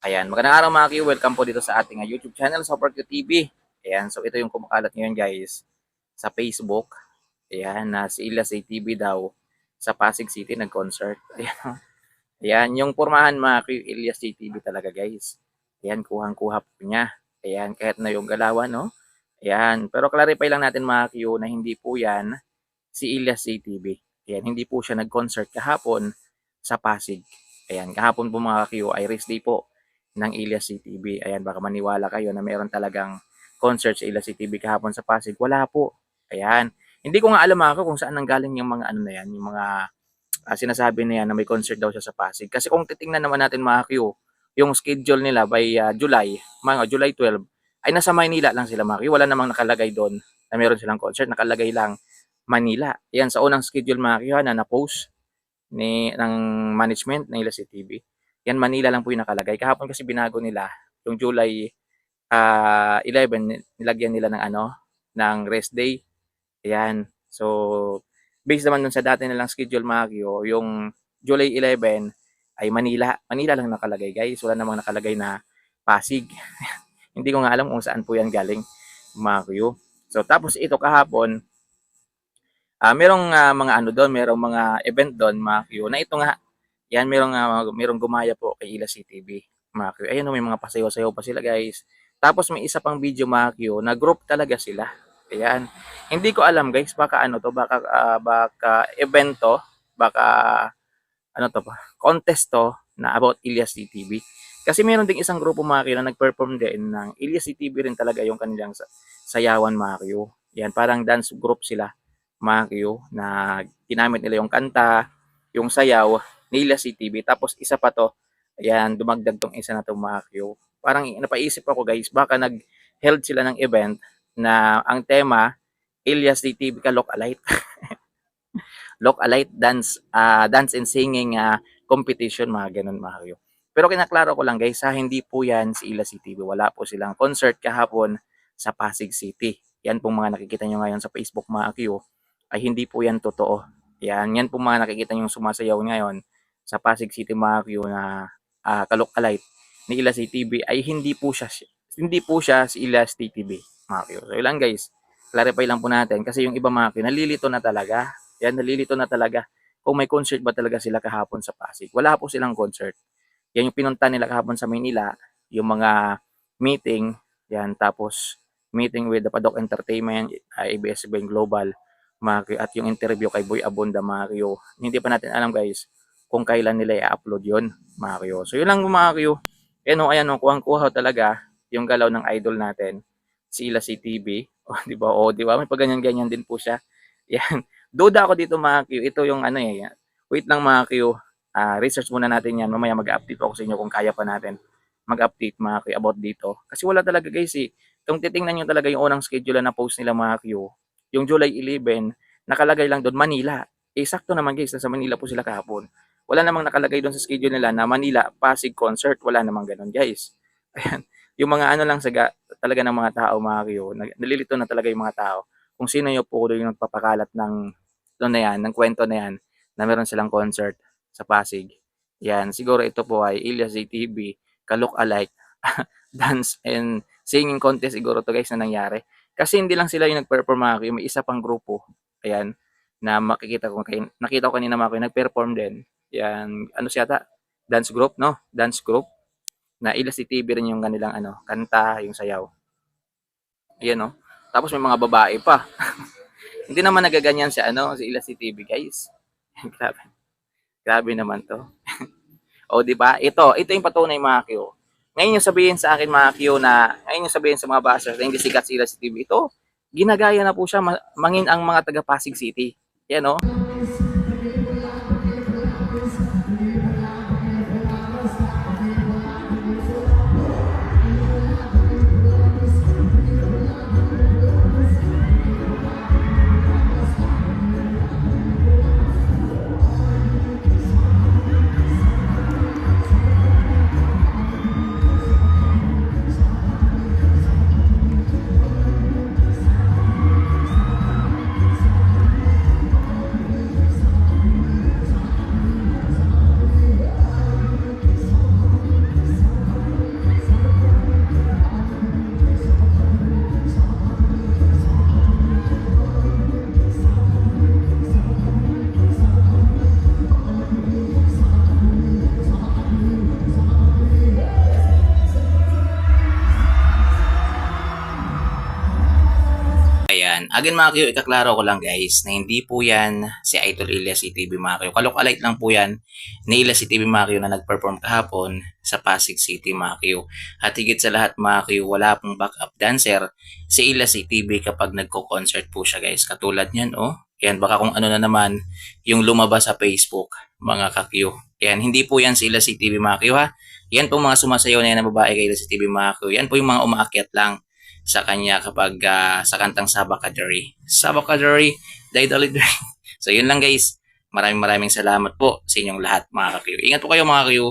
Ayan, magandang araw mga Q. Welcome po dito sa ating uh, YouTube channel, Super Q TV. Ayan, so ito yung kumakalat ngayon guys sa Facebook. Ayan, na si Ilas ATV daw sa Pasig City nag-concert. Ayan, ayan yung pormahan mga Q, Ilyas ATV talaga guys. Ayan, kuhang-kuha po niya. Ayan, kahit na yung galawan, no? Ayan, pero clarify lang natin mga Q na hindi po yan si Ilyas ATV. Ayan, hindi po siya nag-concert kahapon sa Pasig. Ayan, kahapon po mga Q ay race day po ng Ilias CTV. Ayan, baka maniwala kayo na meron talagang concert sa Ilias CTV kahapon sa Pasig. Wala po. Ayan. Hindi ko nga alam ako kung saan nanggaling yung mga ano na yan, yung mga ah, sinasabi na yan na may concert daw siya sa Pasig. Kasi kung titingnan naman natin mga Q, yung schedule nila by ah, July, mga July 12, ay nasa Maynila lang sila mga Q. Wala namang nakalagay doon na meron silang concert. Nakalagay lang Manila. Yan, sa unang schedule mga Q na na-post ni, ng management ng Ilias CTV. Yan Manila lang po yung nakalagay. Kahapon kasi binago nila yung July ah 11 nilagyan nila ng ano ng rest day. Ayan. So based naman dun sa dati nilang schedule mga Kyo, yung July 11 ay Manila. Manila lang nakalagay guys. Wala namang nakalagay na Pasig. Hindi ko nga alam kung saan po yan galing mga Kyo. So tapos ito kahapon ah merong ah, mga ano doon, merong mga event doon mga Kyo na ito nga yan, merong, uh, merong gumaya po kay Ila CTV. Mga Q. Ayan, oh, may mga pasayaw-sayaw pa sila guys. Tapos may isa pang video mga Q, na group talaga sila. Ayan. Hindi ko alam guys, baka ano to, baka, uh, baka event to, baka ano to pa, contest to na about Ilyas CTV. Kasi meron ding isang grupo mga na nag-perform din ng Ilyas CTV rin talaga yung kanilang sayawan mga Q. Yan, parang dance group sila mga Q na ginamit nila yung kanta, yung sayaw, Nila CTV. Tapos isa pa to, ayan, dumagdag tong isa na to mga Q. Parang napaisip ako guys, baka nag-held sila ng event na ang tema, Ilyas CTV ka look alike. look alike dance, uh, dance and singing uh, competition, mga ganun mga Q. Pero kinaklaro ko lang guys, ha, hindi po yan si Ilyas CTV. Wala po silang concert kahapon sa Pasig City. Yan pong mga nakikita nyo ngayon sa Facebook mga Q, ay hindi po yan totoo. Yan, yan po mga nakikita nyo sumasayaw ngayon sa Pasig City mga Q na uh, kalok-alite ni Ilas TV ay hindi po siya hindi po siya si Ilas TV mga. So ilan guys, clarify lang po natin kasi yung iba mga Q nalilito na talaga. Yan nalilito na talaga kung may concert ba talaga sila kahapon sa Pasig. Wala po silang concert. Yan yung pinunta nila kahapon sa Manila, yung mga meeting, yan tapos meeting with the Padok Entertainment, uh, ABS-CBN Global, Q, at yung interview kay Boy Abunda Q. Hindi pa natin alam guys kung kailan nila i-upload yon mga Q. So yun lang mga Q. Ayan o, ayan o, kuhang-kuha talaga yung galaw ng idol natin, si Ila CTV. O, di ba? O, di ba? May paganyan-ganyan din po siya. Yan. Duda ako dito mga Q. Ito yung ano eh. Wait lang mga Q. Uh, research muna natin yan. Mamaya mag-update ako sa inyo kung kaya pa natin mag-update mga Q about dito. Kasi wala talaga guys eh. Kung titingnan nyo talaga yung unang schedule na post nila mga Q, yung July 11, nakalagay lang doon Manila. Eh, sakto naman guys, nasa Manila po sila kahapon wala namang nakalagay doon sa schedule nila na Manila, Pasig concert. Wala namang ganun, guys. Ayan. Yung mga ano lang sa talaga ng mga tao, mga kiyo, nalilito na talaga yung mga tao. Kung sino yung po yung nagpapakalat ng, ano na yan, ng kwento na yan, na meron silang concert sa Pasig. Yan, siguro ito po ay Ilyas TV, Kalok Alike, dance and singing contest siguro to guys na nangyari. Kasi hindi lang sila yung nag-perform mga kiyo, may isa pang grupo. Ayan, na makikita ko, nakita ko kanina mga kiyo, nag-perform din yan, ano siya ta? Dance group, no? Dance group. Na Ila TV rin yung kanilang ano, kanta, yung sayaw. Ayan, no? Tapos may mga babae pa. Hindi naman nagaganyan si ano, si Ila TV, guys. Grabe. Grabe naman to. o, di ba? Ito, ito yung patunay mga Q. Ngayon yung sabihin sa akin mga Q na, ngayon yung sabihin sa mga bashers na hindi sikat si Ila TV, ito, ginagaya na po siya mangin ang mga taga Pasig City. Yan, no? Ayan. Again mga kayo, ikaklaro ko lang guys na hindi po yan si Idol Elias CTV mga kayo. Kalokalite lang po yan ni Elias CTV mga kayo na nag-perform kahapon sa Pasig City mga kayo. At higit sa lahat mga kayo, wala pong backup dancer si Elias CTV kapag nagko-concert po siya guys. Katulad niyan oh. Yan, baka kung ano na naman yung lumabas sa Facebook mga kakyo. Yan, hindi po yan si Elias CTV mga kayo ha. Yan po mga sumasayaw na yan na babae kay Elias CTV mga kayo. Yan po yung mga umaakyat lang sa kanya kapag ah, sa kantang Sabakadari. Sabakadari, Daidalidari. So yun lang guys. Maraming maraming salamat po sa inyong lahat mga kakiyo. Ingat po kayo mga kakiyo.